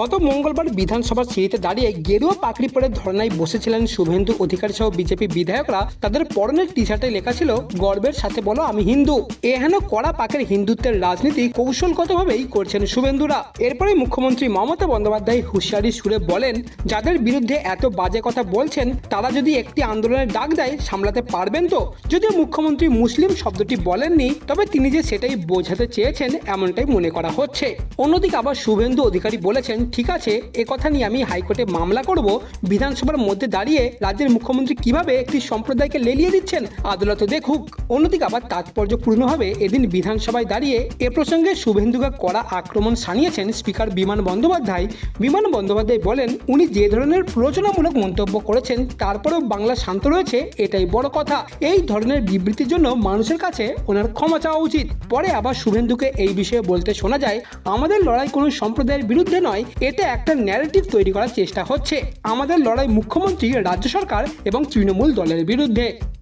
গত মঙ্গলবার বিধানসভার সিঁড়িতে দাঁড়িয়ে গেরুয়া পাকড়ি পরে ধর্নায় বসেছিলেন শুভেন্দু অধিকারী সহ বিজেপি বিধায়করা। তাদের পরনের টি শার্টে লেখা ছিল, গর্বের সাথে বলো আমি হিন্দু। এহেন কড়া পাকের হিন্দুত্বের রাজনীতি কৌশলগতভাবেই করছেন শুভেন্দুরা। এরপরে মুখ্যমন্ত্রী মমতা বন্দ্যোপাধ্যায় হুঁশিয়ারি সুরে বলেন, যাদের বিরুদ্ধে এত বাজে কথা বলছেন, তারা যদি একটি আন্দোলনের ডাক দেয়, সামলাতে পারবেন তো? যদিও মুখ্যমন্ত্রী মুসলিম শব্দটি বলেননি, তবে তিনি যে সেটাই বোঝাতে চেয়েছেন, এমনটাই মনে করা হচ্ছে। অন্যদিকে আবার শুভেন্দু অধিকারী বলেছেন ঠিক আছে, এ কথা নিয়ে আমি হাইকোর্টে মামলা করব। বিধানসভার মধ্যে দাঁড়িয়ে রাজ্যের মুখ্যমন্ত্রী কীভাবে একটি সম্প্রদায়কে লেলিয়ে দিচ্ছেন, আদালত দেখুক। অন্যদিকে আবার তাৎপর্যপূর্ণভাবে এদিন বিধানসভায় দাঁড়িয়ে এ প্রসঙ্গে শুভেন্দুকে কড়া আক্রমণ সানিয়েছেন স্পিকার বিমান বন্দ্যোপাধ্যায়। বিমান বন্দ্যোপাধ্যায় বলেন, উনি যে ধরনের প্ররোচনামূলক মন্তব্য করেছেন, তারপরেও বাংলা শান্ত রয়েছে, এটাই বড় কথা। এই ধরনের বিবৃতির জন্য মানুষের কাছে ওনার ক্ষমা চাওয়া উচিত। পরে আবার শুভেন্দুকে এই বিষয়ে বলতে শোনা যায়, আমাদের লড়াই কোনো সম্প্রদায়ের বিরুদ্ধে নয় এটা একটা ন্যারেটিভ তৈরি করার চেষ্টা হচ্ছে। আমাদের লড়াই মুখ্যমন্ত্রী, রাজ্য সরকার এবং তৃণমূল দলের বিরুদ্ধে।